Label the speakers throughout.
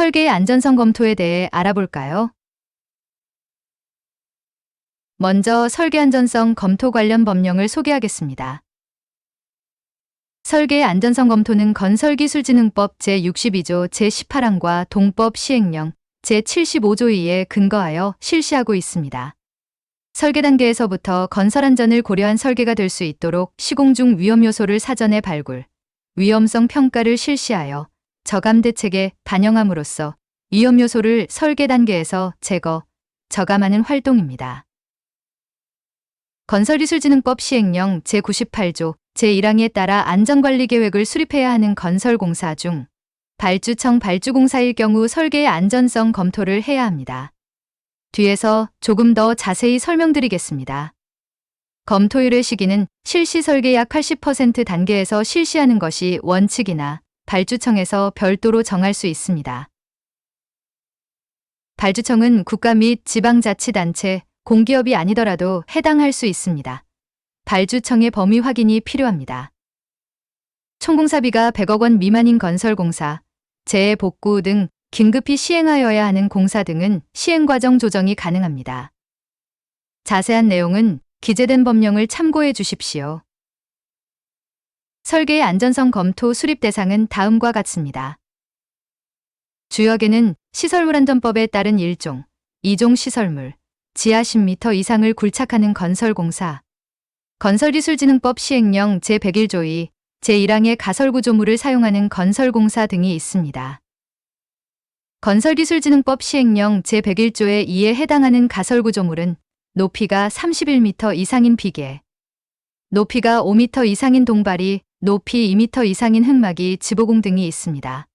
Speaker 1: 설계의 안전성 검토에 대해 알아볼까요? 먼저 설계 안전성 검토 관련 법령을 소개하겠습니다. 설계의 안전성 검토는 건설기술진흥법 제62조 제18항과 동법 시행령 제75조 2에 근거하여 실시하고 있습니다. 설계 단계에서부터 건설 안전을 고려한 설계가 될 수 있도록 시공 중 위험 요소를 사전에 발굴, 위험성 평가를 실시하여 저감 대책에 반영함으로써 위험 요소를 설계 단계에서 제거, 저감하는 활동입니다. 건설기술진흥법 시행령 제98조 제1항에 따라 안전관리 계획을 수립해야 하는 건설공사 중 발주청 발주공사일 경우 설계의 안전성 검토를 해야 합니다. 뒤에서 조금 더 자세히 설명드리겠습니다. 검토일의 시기는 실시 설계 약 80% 단계에서 실시하는 것이 원칙이나 발주청에서 별도로 정할 수 있습니다. 발주청은 국가 및 지방자치단체, 공기업이 아니더라도 해당할 수 있습니다. 발주청의 범위 확인이 필요합니다. 총공사비가 100억 원 미만인 건설공사, 재해 복구 등 긴급히 시행하여야 하는 공사 등은 시행과정 조정이 가능합니다. 자세한 내용은 기재된 법령을 참고해 주십시오. 설계의 안전성 검토 수립 대상은 다음과 같습니다. 주역에는 시설물안전법에 따른 1종, 2종 시설물, 지하 10m 이상을 굴착하는 건설공사, 건설기술진흥법 시행령 제101조 2, 제1항의 가설구조물을 사용하는 건설공사 등이 있습니다. 건설기술진흥법 시행령 제101조의 2에 해당하는 가설구조물은 높이가 31m 이상인 비계, 높이가 5m 이상인 동발이, 높이 2m 이상인 흙막이, 지보공 등이 있습니다.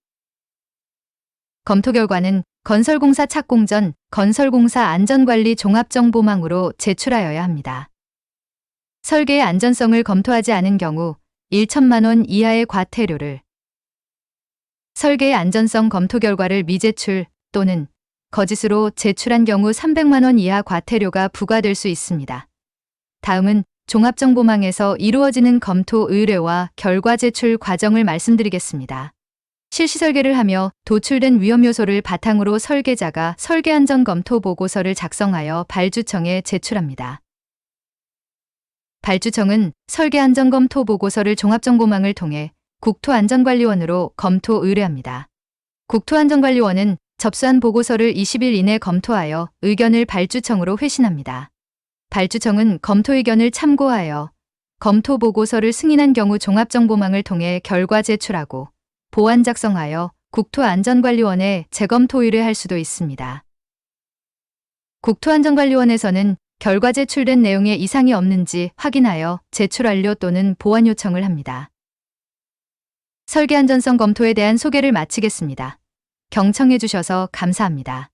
Speaker 1: 검토 결과는 건설공사 착공 전 건설공사 안전관리 종합정보망으로 제출하여야 합니다. 설계의 안전성을 검토하지 않은 경우 1천만 원 이하의 과태료를 설계의 안전성 검토 결과를 미제출 또는 거짓으로 제출한 경우 300만 원 이하 과태료가 부과될 수 있습니다. 다음은 종합정보망에서 이루어지는 검토 의뢰와 결과 제출 과정을 말씀드리겠습니다. 실시 설계를 하며 도출된 위험 요소를 바탕으로 설계자가 설계 안전 검토 보고서를 작성하여 발주청에 제출합니다. 발주청은 설계 안전 검토 보고서를 종합정보망을 통해 국토안전관리원으로 검토 의뢰합니다. 국토안전관리원은 접수한 보고서를 20일 이내 검토하여 의견을 발주청으로 회신합니다. 발주청은 검토 의견을 참고하여 검토 보고서를 승인한 경우 종합정보망을 통해 결과 제출하고 보안 작성하여 국토안전관리원에 재검토 의뢰할 수도 있습니다. 국토안전관리원에서는 결과 제출된 내용에 이상이 없는지 확인하여 제출 완료 또는 보완 요청을 합니다. 설계 안전성 검토에 대한 소개를 마치겠습니다. 경청해 주셔서 감사합니다.